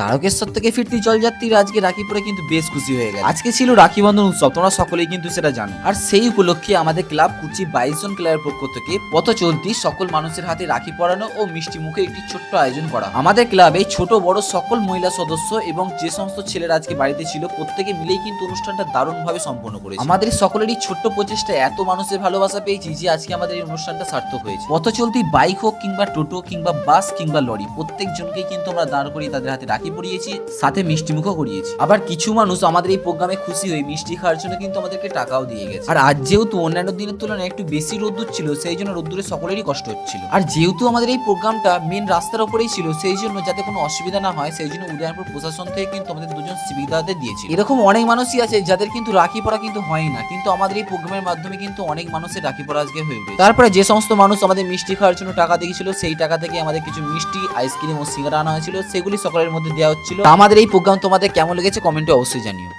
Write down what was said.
তারকেশ্বর থেকে ফিরতি জলযাত্রীরা আজকে রাখি পরে কিন্তু বেশ খুশি হয়ে গেছে। আজকে ছিল রাখি বন্ধন উৎসব, তোমরা সকলেই কিন্তু সেটা জানো। আর সেই উপলক্ষে আমাদের ক্লাব কুচি বাইশ জন ক্লাবের পক্ষ থেকে পথ চলতি সকল মানুষের হাতে রাখি পরানো ও মিষ্টি মুখে একটি ছোট্ট আয়োজন করা। আমাদের ক্লাবে ছোট, বড় সকল মহিলা সদস্য এবং যে সমস্ত ছেলেরা আজকে বাড়িতে ছিল, প্রত্যেকে মিলেই কিন্তু অনুষ্ঠানটা দারুণভাবে সম্পন্ন করেছে। আমাদের সকলেরই ছোট্ট প্রচেষ্টা এত মানুষের ভালোবাসা পেয়েছি যে আজকে আমাদের এই অনুষ্ঠানটা সার্থক হয়েছে। পথ চলতি বাইক হোক কিংবা টোটো কিংবা বাস কিংবা লরি, প্রত্যেকজনকেই কিন্তু আমরা দাঁড় করি তাদের হাতে রাখি পরিয়েছি, সাথে মিষ্টি মুখও করিয়েছি। আবার কিছু মানুষ আমাদের এই প্রোগ্রামে খুশি হয়ে মিষ্টি খাওয়ার জন্য কিন্তু আমাদেরকে টাকাও দিয়ে গেছে। আর আজ যেহেতু অন্যান্য দিনের তুলনায় একটু বেশি রোদ্দুর ছিল, সেই জন্য রোদ্দুরে সকলেরই কষ্ট হচ্ছিল। আর যেহেতু আমাদের এই প্রোগ্রামটা মেন রাস্তার উপরেই ছিল, সেই জন্য যাতে কোনো অসুবিধা না হয়, সেই জন্য উদয়নপুর প্রশাসন থেকে কিন্তু আমাদের দুজন সুবিধাতে দিয়েছে এরকম অনেক মানুষই আছে যাদের কিন্তু রাখি পরা কিন্তু হয় না, কিন্তু আমাদের এই প্রোগ্রামের মাধ্যমে কিন্তু অনেক মানুষের রাখি পরা আজকে হয়ে উঠেছে। তারপরে যে সমস্ত মানুষ আমাদের মিষ্টি খাওয়ার জন্য টাকা দিয়েছিল, সেই টাকা থেকে আমাদের কিছু মিষ্টি আইসক্রিম ও সিঙ্গারা আনা হয়েছিল, সেগুলি সকলের মধ্যে দেওয়া হচ্ছিল। আমাদের এই প্রোগ্রাম তোমাদের কেমন লেগেছে কমেন্টে অবশ্যই জানিও।